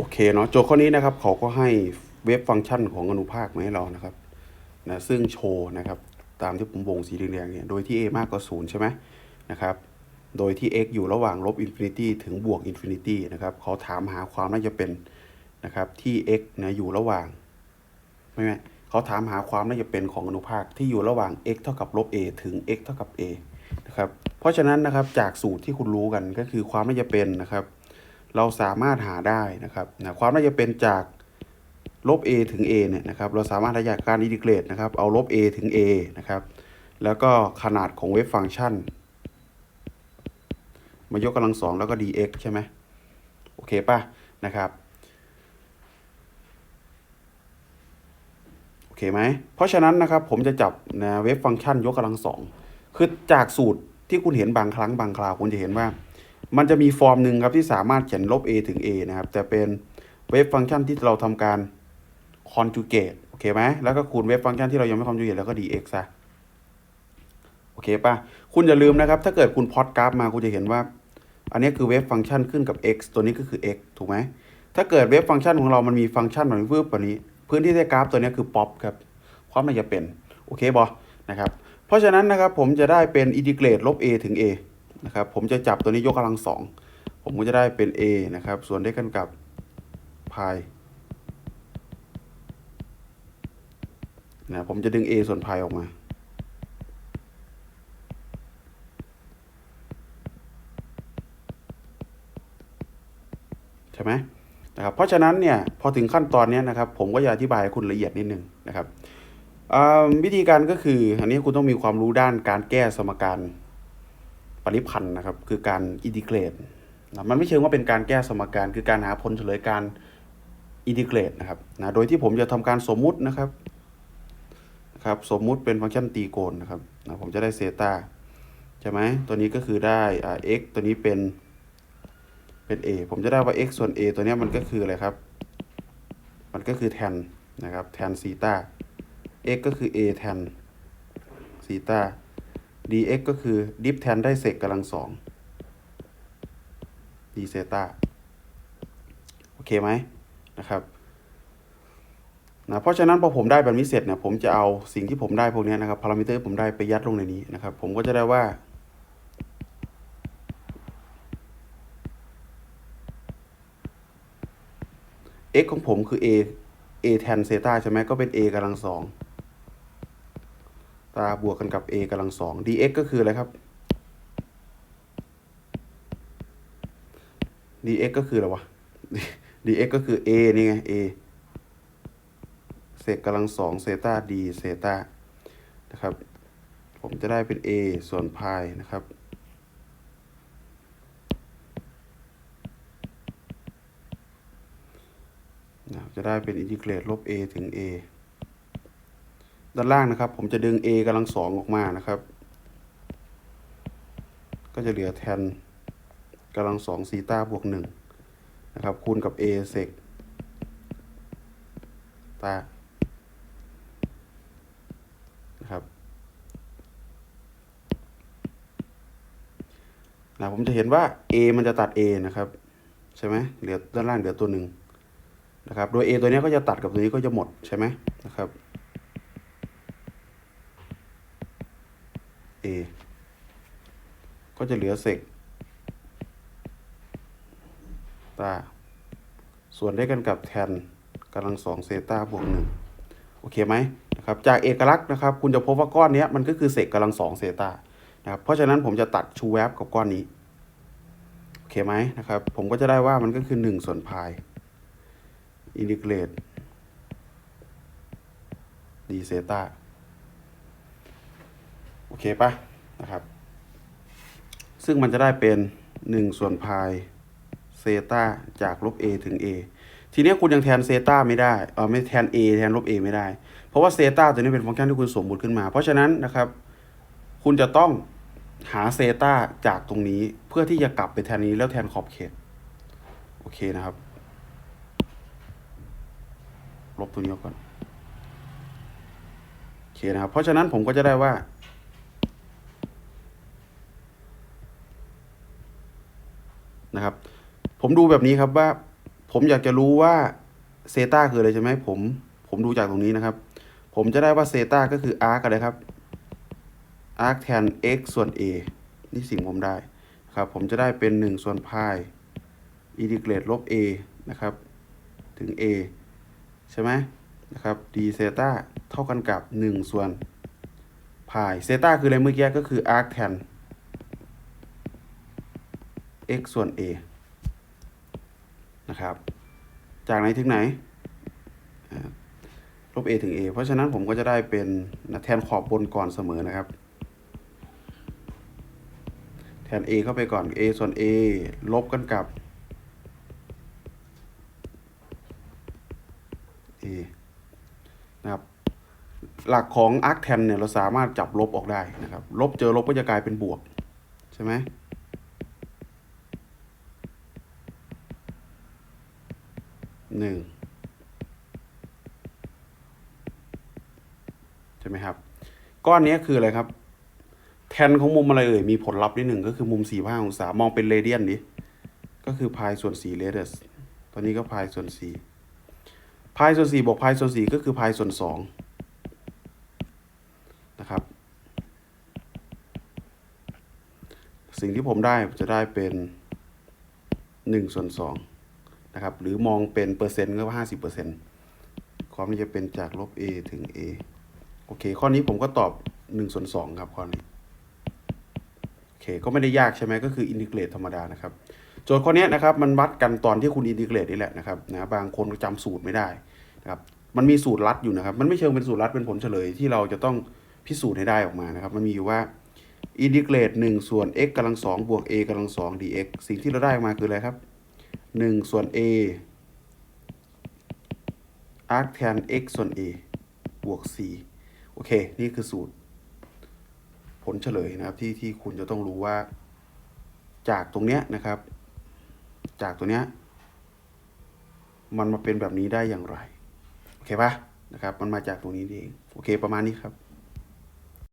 โอเคเนาะโจทย์ข้อนี้นะครับเขาก็ให้เว็บฟังก์ชันของอนุภาคมาให้เรานะครับนะซึ่งโชว์นะครับตามที่ผมวงสีแดงๆเนี่ยโดยที่ a มากกว่าศูนย์ใช่ไหมนะครับโดยที่ x อยู่ระหว่างลบอินฟินิตี้ถึงบวกอินฟินิตี้นะครับเขาถามหาความน่าจะเป็นนะครับที่ x นะอยู่ระหว่างไม่ไม่เขาถามหาความน่าจะเป็นของอนุภาคที่อยู่ระหว่าง x เท่ากับลบ a ถึง x เท่ากับ a นะครับเพราะฉะนั้นนะครับจากสูตรที่คุณรู้กันก็คือความน่าจะเป็นนะครับ เราสามารถหาได้นะครับนะความน่าจะเป็นจากลบ a ถึง a เนี่ยนะครับเราสามารถหาจากการอินทิเกรตนะครับเอาลบ a ถึง a นะครับแล้วก็ขนาดของเวฟฟังก์ชัน มายกกำลังสองแล้วก็ dx ใช่ไหมโอเคป่ะนะครับโอเคไหมเพราะฉะนั้นนะครับผมจะจับนะเวฟฟังก์ชันยกกำลังสองคือจากสูตรที่คุณเห็นบางครั้งบางคราวคุณจะเห็นว่า มันจะมีฟอร์มหนึ่งครับที่สามารถเขียนลบ a ถึง a นะครับ แต่เป็นเวฟฟังก์ชันที่เราทำการคอนจูเกตโอเคไหมแล้วก็คูณเวฟฟังก์ชันที่เรายังไม่คอนจูเกตแล้วก็ dx ซะโอเคป่ะคุณอย่าลืมนะครับ ถ้าเกิดคุณพอดกราฟมาคุณจะเห็นว่า อันนี้คือเวฟฟังก์ชันขึ้นกับ x ตัวนี้ก็คือ x ถูกไหมถ้าเกิดเวฟฟังก์ชันของเรามันมีฟังก์ชันแบบนี้แบบนี้ พื้นที่ใต้กราฟตัวนี้คือ pop ครับความน่าจะเป็นโอเคบอนะครับเพราะฉะนั้นนะครับผมจะได้เป็นอินทิเกรตลบ a ถึง a นะครับผมจะจับตัวนี้ยกกำลังสองผมก็จะได้เป็น a นะครับ ส่วนด้กันกับพายนะผมจะดึง a ส่วนพายออกมา ใช่ไหมนะครับเพราะฉะนั้นเนี่ย พอถึงขั้นตอนนี้นะครับ ผมก็จะอธิบายให้คุณละเอียดนิดนึงนะครับวิธีการก็คือ อันนี้คุณต้องมีความรู้ด้านการแก้สมการ ริพันธ์นะครับ คือการอินทิเกรตนะมันไม่เชิงว่าเป็นการแก้สมการคือการหาผลเฉลยการอินทิเกรตนะครับนะโดยที่ผมจะทำการสมมุตินะครับนะครับสมมุติเป็นฟังก์ชันตีโกณนะครับนะผมจะได้เซตาใช่ไหมตัวนี้ก็คือได้อ่า x ตัวนี้เป็นเป็น a ผมจะได้ว่า x ส่วน a ตัวเนี้ยมันก็คืออะไรครับ มันก็คือ tan นะครับ tan ซีตา x ก็คือ a tan ซีตา dx ก็คือ dip tan ได้เศษกำลังสอง d เซตาโอเคไหมนะครับนะเพราะฉะนั้นพอผมได้แบบนี้เสร็จเนี่ยผมจะเอาสิ่งที่ผมได้พวกนี้นะครับพารามิเตอร์ผมได้ไปยัดลงในนี้นะครับ ผมก็จะได้ว่า x ของผมคือ a a tan เซตาใช่ไหมก็เป็น a กำลังสอง ตาบวกกันกับ a กำลังสอง dx ก็คืออะไรครับ dx ก็คืออะไรวะ dx ก็คือ a นี่ไง a เศษกำลังสองเซตา d เซตานะครับ ผมจะได้เป็น a ส่วนพายนะครับนะครับจะได้เป็นอินทิเกรตลบ a ถึง a ด้านล่างนะครับ ผมจะดึง a กำลังสองออกมานะครับ ก็จะเหลือแทนกำลังสองซีตาบวกหนึ่งนะครับ คูณกับ a เซกตานะครับนะผมจะเห็นว่า a มันจะตัด a นะครับใช่ไหมเหลือด้านล่างเหลือตัวหนึ่งนะครับ โดย A ตัวนี้ก็จะตัดกับตัวนี้ก็จะหมดใช่ไหมนะครับ ก็จะเหลือเซกตา ส่วนได้กันกับแทนกำลังสองเซตาบวกหนึ่งโอเคไหมนะครับ จากเอกลักษณ์นะครับ คุณจะพบว่าก้อนนี้มันก็คือเซกกำลังสองเซตานะครับ เพราะฉะนั้นผมจะตัดชูแวบกับก้อนนี้ โอเคไหมนะครับ ผมก็จะได้ว่ามันก็คือหนึ่งส่วนพายอินทิเกรตดีเซตา โอเคปะนะครับ ซึ่งมันจะได้เป็น1ส่วนพายเซตาจากลบ a ถึง a ทีนี้คุณยังแทนเซตาไม่ได้เออไม่แทน a แทนลบ a ไม่ได้ เพราะว่าเซตาตัวนี้เป็นฟังก์ชันที่คุณสมมุติขึ้นมา เพราะฉะนั้นนะครับ คุณจะต้องหาเซตาจากตรงนี้เพื่อที่จะกลับไปแทนนี้แล้วแทนขอบเขต โอเคนะครับ ลบตัวนี้ออกก่อน โอเคนะครับ เพราะฉะนั้นผมก็จะได้ว่า นะครับ ผมดูแบบนี้ครับว่า ผมอยากจะรู้ว่าเซตาคืออะไรใช่ไหมผมผมดูจากตรงนี้นะครับ ผมจะได้ว่าเซตาก็คือ arc อะไรครับ arc tan x ส่วน a นี่สิ่งผมได้ครับ ผมจะได้เป็น 1 ส่วนพายอินทิเกรตลบ a นะครับ ถึง a ใช่ไหมนะครับ d เซตาเท่ากันกับ 1 ส่วนพายเซตาคืออะไรเมื่อกี้ก็คือ arc tan x ส่วน a นะครับ จากไหนถึงไหนลบ a ถึง a เพราะฉะนั้นผมก็จะได้เป็นแทนขอบบนก่อนเสมอนะครับ แทน a เข้าไปก่อน a ส่วน a ลบกันกับ a นะครับหลักของ arc tan เนี่ยเราสามารถจับลบออกได้นะครับ ลบเจอลบก็จะกลายเป็นบวก ใช่ไหม หนึ่งใช่ไหมครับ ก้อนนี้คืออะไรครับ แทนของมุมอะไรเอ่ยมีผลลัพธ์นิดหนึ่งก็คือมุมสี่ห้าองศามองเป็นเรเดียนดิก็คือพายส่วนสี่เรเดียสตอนนี้ก็พายส่วนสี่พายส่วนสี่บวกพายส่วนสี่ก็คือพายส่วนสองนะครับ สิ่งที่ผมได้จะได้เป็นหนึ่งส่วนสอง นะครับ หรือมองเป็นเปอร์เซ็นต์ก็ว่าห้าสิบเปอร์เซ็นต์ความนี้จะเป็นจากลบ a ถึง a โอเค ข้อนี้ผมก็ตอบหนึ่งส่วนสองครับข้อนี้ โอเค ก็ไม่ได้ยากใช่ไหมก็คืออินทิเกรตธรรมดานะครับ โจทย์ข้อนี้นะครับ มันวัดกันตอนที่คุณอินทิเกรตนี่แหละนะครับนะบางคนจำสูตรไม่ได้นะครับมันมีสูตรลัดอยู่นะครับ มันไม่เชิงเป็นสูตรลัดเป็นผลเฉลยที่เราจะต้องพิสูจน์ให้ได้ออกมานะครับ มันมีอยู่ว่าอินทิเกรตหนึ่งส่วน x กำลังสองบวก a กำลังสอง dx สิ่งที่เราได้ออกมาคืออะไรครับ หนึ่งส่วน a arc tan x ส่วน a บวก c โอเค นี่คือสูตร ผลเฉลยนะครับที่ที่คุณจะต้องรู้ว่า จากตรงเนี้ยนะครับ จากตัวเนี้ยมันมาเป็นแบบนี้ได้อย่างไร โอเคปะนะครับ มันมาจากตรงนี้เอง โอเค ประมาณนี้ครับ